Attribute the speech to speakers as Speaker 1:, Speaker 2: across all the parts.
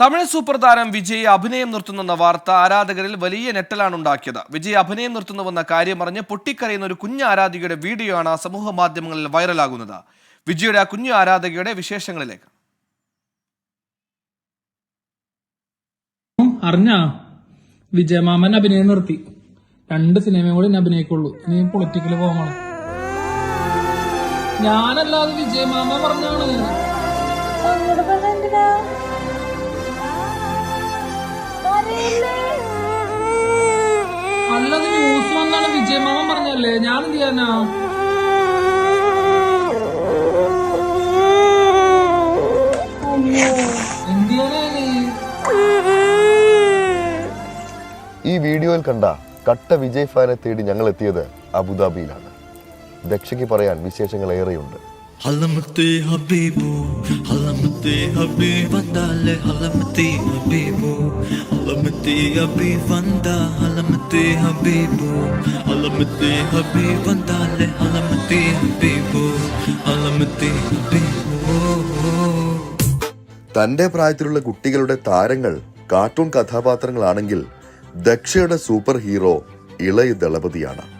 Speaker 1: Tamil super താരം വിജയ് അഭിനയം നിർത്തുന്നെന്ന വാർത്ത ആരാധകരിൽ വലിയ ഞെട്ടലാണ് ഉണ്ടാക്കിയത്. വിജയ് അഭിനയം നിർത്തുന്നുവെന്ന കാര്യം അറിഞ്ഞ് പൊട്ടിക്കരയുന്ന ഒരു കുഞ്ഞു ആരാധികയുടെ വീഡിയോ ആണ് സമൂഹ മാധ്യമങ്ങളിൽ വൈറലാകുന്നത്. വിജയുടെ ആ കുഞ്ഞു ആരാധകയുടെ വിശേഷങ്ങളിലേക്ക്.
Speaker 2: അറിഞ്ഞ വിജയമാമൻ അഭിനയം നിർത്തി. രണ്ട് സിനിമയും കൂടി ഇനി അഭിനയിക്കുള്ളൂ. ഇനി പൊളിറ്റിക്കൽ പോകണം ഞാനല്ലാതെ വിജയമാമ പറഞ്ഞാണ്. വിജയമാമൻ ഞാനും ചെയ്യാനാ?
Speaker 3: ഈ വീഡിയോയിൽ കണ്ട കട്ട വിജയ് ഫാനെ തേടി ഞങ്ങൾ എത്തിയത് അബുദാബിയിലാണ്. ദക്ഷയ്ക്ക് പറയാൻ വിശേഷങ്ങൾ ഏറെയുണ്ട്.
Speaker 4: ഹലമത്തെ ഹബീബു ഹലമത്തെ ഹബീബ് വന്താലെ ഹലമത്തെ ഹബീബു. ഹലമത്തെ ഹബീബ് വന്ത ഹലമത്തെ ഹബീബു. ഹലമത്തെ ഹബീബ് വന്താലെ ഹലമത്തെ ഹബീബു. ഹലമത്തെ ഹബീബു.
Speaker 3: തന്റെ പ്രായത്തിലുള്ള കുട്ടികളുടെ താരങ്ങൾ കാർട്ടൂൺ കഥാപാത്രങ്ങളാണെങ്കിൽ ദക്ഷയുടെ സൂപ്പർ ഹീറോ ഇളയ ദളപതിയാണ്.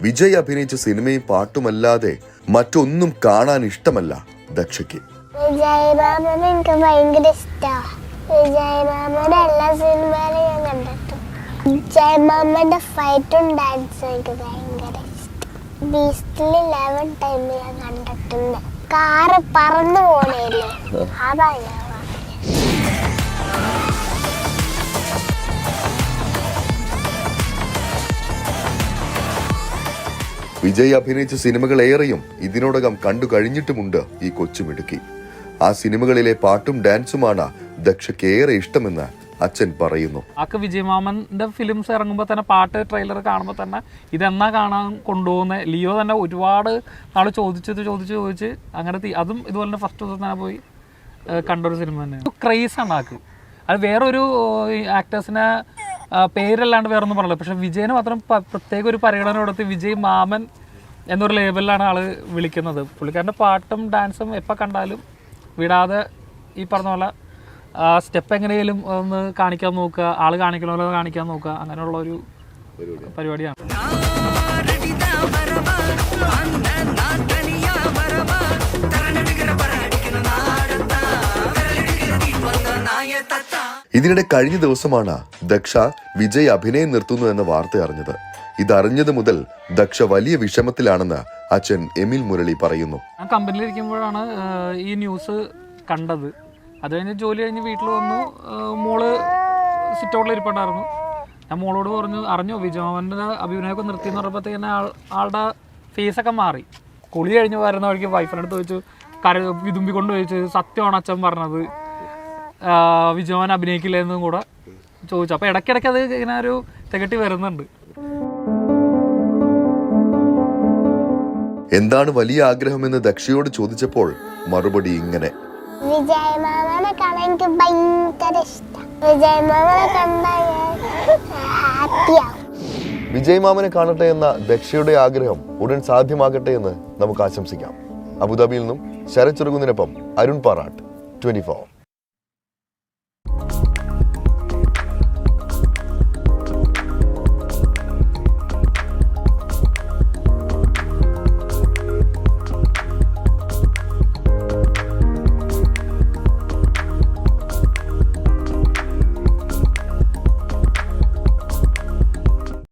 Speaker 3: വിജയ് അഭിനയിച്ച സിനിമയും പാട്ടുമല്ലാതെ മറ്റൊന്നും കാണാൻ ഇഷ്ടമല്ല ദക്ഷയ്ക്ക്.
Speaker 5: ഭയങ്കര ഇഷ്ടമാണ് എല്ലാ ഞാൻ ഭയങ്കര ഇഷ്ടം. ഞാൻ കണ്ടിട്ടുണ്ട്. കാറ് പറന്നു പോണേല്ലേ അതാ
Speaker 3: വിജയ് അഭിനയിച്ച സിനിമകൾ ഏറെയും ഇതിനോടകം കണ്ടു കഴിഞ്ഞിട്ടുമുണ്ട് ഈ കൊച്ചുമിടുക്കി. ആ സിനിമകളിലെ പാട്ടും ഡാൻസുമാണ് ദക്ഷയ്ക്ക് ഏറെ ഇഷ്ടമെന്ന് അച്ഛൻ പറയുന്നു.
Speaker 2: ആക്ക് വിജയമാമന്റെ ഫിലിംസ് ഇറങ്ങുമ്പോൾ തന്നെ പാട്ട് ട്രെയിലർ കാണുമ്പോൾ തന്നെ ഇതെന്നാ കാണാൻ കൊണ്ടുപോകുന്നത് ലിയോ തന്നെ ഒരുപാട് നാൾ ചോദിച്ചത് ചോദിച്ച് ചോദിച്ച് അങ്ങനെ അതും ഇതുപോലെ തന്നെ ഫസ്റ്റ് ദിവസം തന്നെ പോയി കണ്ടൊരു സിനിമ തന്നെ ക്രേസ് ആണ് ആക്ക്. അത് വേറൊരു ആക്ടേഴ്സിനെ പേരല്ലാണ്ട് വേറെ ഒന്നും പറഞ്ഞില്ല. പക്ഷെ വിജയന് മാത്രം പ്രത്യേക ഒരു പരിഗണന കൊടുത്ത് വിജയ് മാമൻ എന്നൊരു ലേബലിലാണ് ആൾ വിളിക്കുന്നത്. പുള്ളിക്കാരന്റെ പാട്ടും ഡാൻസും എപ്പോൾ കണ്ടാലും വിടാതെ ഈ പറഞ്ഞ പോലെ ആ സ്റ്റെപ്പ് എങ്ങനെയും ഒന്ന് കാണിക്കാൻ നോക്കുക ആൾ കാണിക്കണ പോലെ കാണിക്കാൻ നോക്കുക അങ്ങനെയുള്ള ഒരു പരിപാടിയാണ്.
Speaker 3: ഇതിനിടെ കഴിഞ്ഞ ദിവസമാണ് ദക്ഷ വിജയ് അഭിനയം നിർത്തുന്നു എന്ന വാർത്ത അറിഞ്ഞത്. ഇതറിഞ്ഞത് മുതൽ ദക്ഷ വലിയ വിഷമത്തിലാണെന്ന് അച്ഛൻ എമിൽ മുരളി പറയുന്നു.
Speaker 2: ഞാൻ കമ്പനിയിലിരിക്കുമ്പോഴാണ് ഈ ന്യൂസ് കണ്ടത്. അത് കഴിഞ്ഞ് ജോലി കഴിഞ്ഞ് വീട്ടിൽ വന്നു മോൾ സിറ്റൗട്ടിൽ ഇരിപ്പുണ്ടായിരുന്നു. ഞാൻ മോളോട് പറഞ്ഞു അറിഞ്ഞോ വിജയമാമന്റെ അഭിനയമൊക്കെ നിർത്തി എന്ന് പറഞ്ഞപ്പോഴത്തേക്ക് ആൾ ആളുടെ ഫേസൊക്കെ മാറി. കുളി കഴിഞ്ഞ് വരുന്ന വഴിക്ക് വൈഫിനടുത്ത് ചോദിച്ചു കര വിതുമ്പിക്കൊണ്ട് ചോദിച്ചു സത്യമാണ് അച്ഛൻ പറഞ്ഞത്? ആഹ്, വിജയമാൻ അഭിനയിക്കില്ല എന്നും കൂടെ ചോദിച്ചു. അപ്പോൾ ഇടയ്ക്കിടയ്ക്ക് അത് ഇങ്ങനെ ഒരു തികട്ടി വരുന്നുണ്ട്.
Speaker 3: എന്താണ് വലിയ ആഗ്രഹം എന്ന് ദക്ഷയോട് ചോദിച്ചപ്പോൾ മറുപടി ഇങ്ങനെ.
Speaker 5: വിജയമാമനെ കാണാൻ എനിക്ക് ഭയങ്കര ഇഷ്ടം. വിജയമാമനെ കണ്ടാൽ ഞാൻ ഹാപ്പിയാവും
Speaker 3: വിജയ് മാമനെ കാണട്ടെ എന്ന ദക്ഷയുടെ ആഗ്രഹം ഉടൻ സാധ്യമാകട്ടെ എന്ന് നമുക്ക് ആശംസിക്കാം. അബുദാബിയിൽ നിന്നും ശരത് ചെറുകുന്നിനൊപ്പം അരുൺ പാറാട്ട് ട്വന്റി ഫോർ